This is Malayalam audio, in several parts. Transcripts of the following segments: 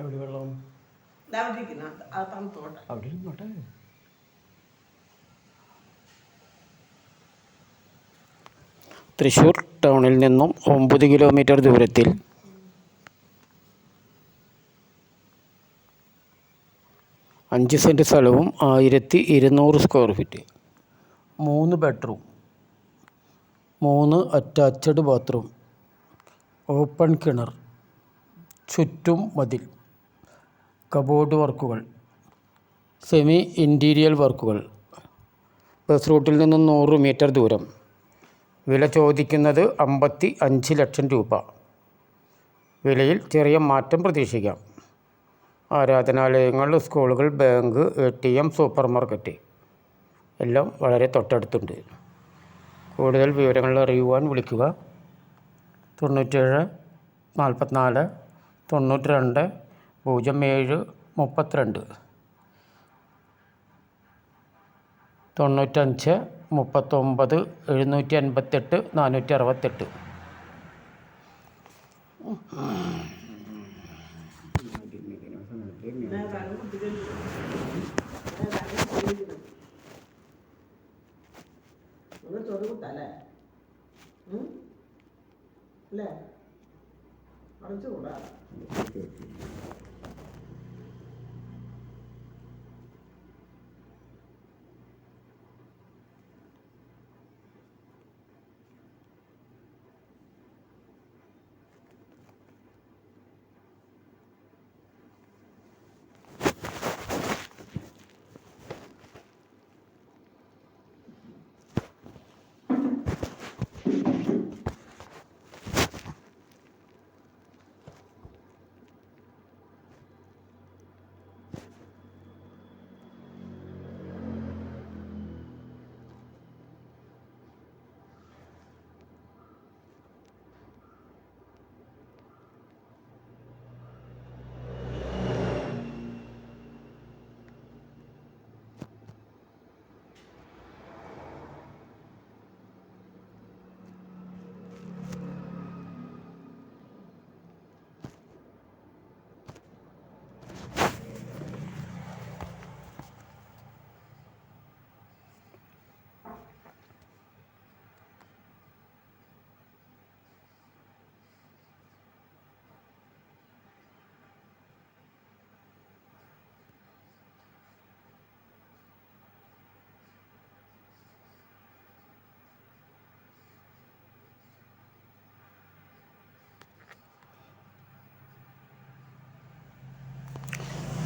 എവിടെ വെള്ളം? അവിടെ ഇരുന്നോട്ടെ. തൃശ്ശൂർ ടൗണിൽ നിന്നും ഒമ്പത് കിലോമീറ്റർ ദൂരത്തിൽ അഞ്ച് സെന്റ് സ്ഥലവും ആയിരത്തി ഇരുന്നൂറ് സ്ക്വയർ ഫീറ്റ് മൂന്ന് ബെഡ്റൂം മൂന്ന് അറ്റാച്ച്ഡ് ബാത്റൂം ഓപ്പൺ കിണർ ചുറ്റും മതിൽ. കബോർഡ് വർക്കുകൾ സെമി ഇന്റീരിയൽ വർക്കുകൾ ബസ് റൂട്ടിൽ നിന്നും നൂറ് മീറ്റർ ദൂരം വില ചോദിക്കുന്നത് അമ്പത്തി അഞ്ച് ലക്ഷം രൂപ. വിലയിൽ ചെറിയ മാറ്റം പ്രതീക്ഷിക്കാം. ആരാധനാലയങ്ങൾ സ്കൂളുകൾ bank A T M super market എല്ലാം വളരെ തൊട്ടടുത്തുണ്ട്. കൂടുതൽ വിവരങ്ങൾ അറിയുവാൻ വിളിക്കുക. തൊണ്ണൂറ്റേഴ് നാൽപ്പത്തിനാല് തൊണ്ണൂറ്റി രണ്ട് പൂജ്യം ഏഴ് മുപ്പത്തിരണ്ട്. തൊണ്ണൂറ്റഞ്ച് മുപ്പത്തൊമ്പത് എഴുന്നൂറ്റി അൻപത്തെട്ട് നാനൂറ്റി അറുപത്തെട്ട്. ചൊറുകുത്തല്ലേ അല്ലേ? അടച്ചുകൂടാ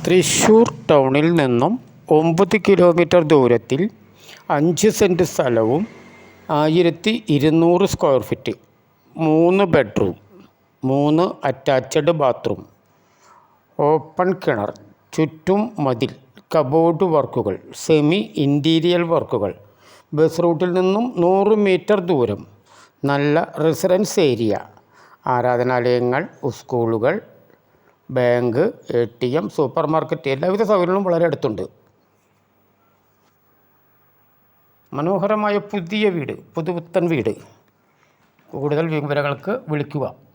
തൃശ്ശൂർ ടൗണിൽ നിന്നും ഒമ്പത് കിലോമീറ്റർ ദൂരത്തിൽ അഞ്ച് സെന്റ് സ്ഥലവും ആയിരത്തി ഇരുന്നൂറ് സ്ക്വയർ ഫീറ്റ് മൂന്ന് ബെഡ്റൂം മൂന്ന് അറ്റാച്ച്ഡ് ബാത്റൂം ഓപ്പൺ കിണർ ചുറ്റും മതിൽ കബോർഡ് വർക്കുകൾ സെമി ഇന്റീരിയൽ വർക്കുകൾ ബസ് റൂട്ടിൽ നിന്നും നൂറ് മീറ്റർ ദൂരം നല്ല റെസിഡൻസ് ഏരിയ ആരാധനാലയങ്ങൾ സ്കൂളുകൾ bank A T M super market എല്ലാവിധ സൗകര്യങ്ങളും വളരെ അടുത്തുണ്ട്. മനോഹരമായ പുതിയ വീട് പുതുപുത്തൻ വീട്. കൂടുതൽ വിവരങ്ങൾക്ക് വിളിക്കുക.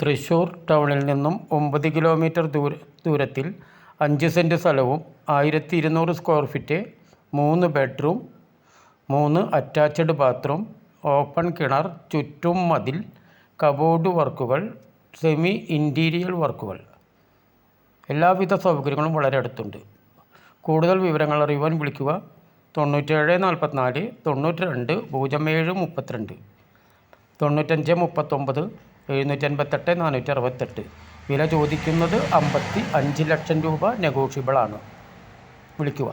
തൃശ്ശൂർ ടൗണിൽ നിന്നും ഒമ്പത് കിലോമീറ്റർ ദൂര ദൂരത്തിൽ അഞ്ച് സെന്റ് സ്ഥലവും ആയിരത്തി ഇരുന്നൂറ് സ്ക്വയർ ഫീറ്റ് മൂന്ന് ബെഡ്റൂം മൂന്ന് അറ്റാച്ച്ഡ് ബാത്റൂം ഓപ്പൺ കിണർ ചുറ്റും മതിൽ കബോർഡ് വർക്കുകൾ സെമി ഇന്റീരിയർ വർക്കുകൾ എല്ലാവിധ സൗകര്യങ്ങളും വളരെ അടുത്തുണ്ട്. കൂടുതൽ വിവരങ്ങൾ അറിയുവാൻ വിളിക്കുക തൊണ്ണൂറ്റേഴ് നാൽപ്പത്തിനാല് തൊണ്ണൂറ്റി രണ്ട് പൂജ്യം ഏഴ് മുപ്പത്തിരണ്ട്. തൊണ്ണൂറ്റഞ്ച് മുപ്പത്തൊമ്പത് എഴുന്നൂറ്റി അൻപത്തെട്ട് നാനൂറ്റി അറുപത്തെട്ട് വില ചോദിക്കുന്നത് അമ്പത്തി അഞ്ച് ലക്ഷം രൂപ നെഗോഷ്യബിളാണ്. വിളിക്കുക.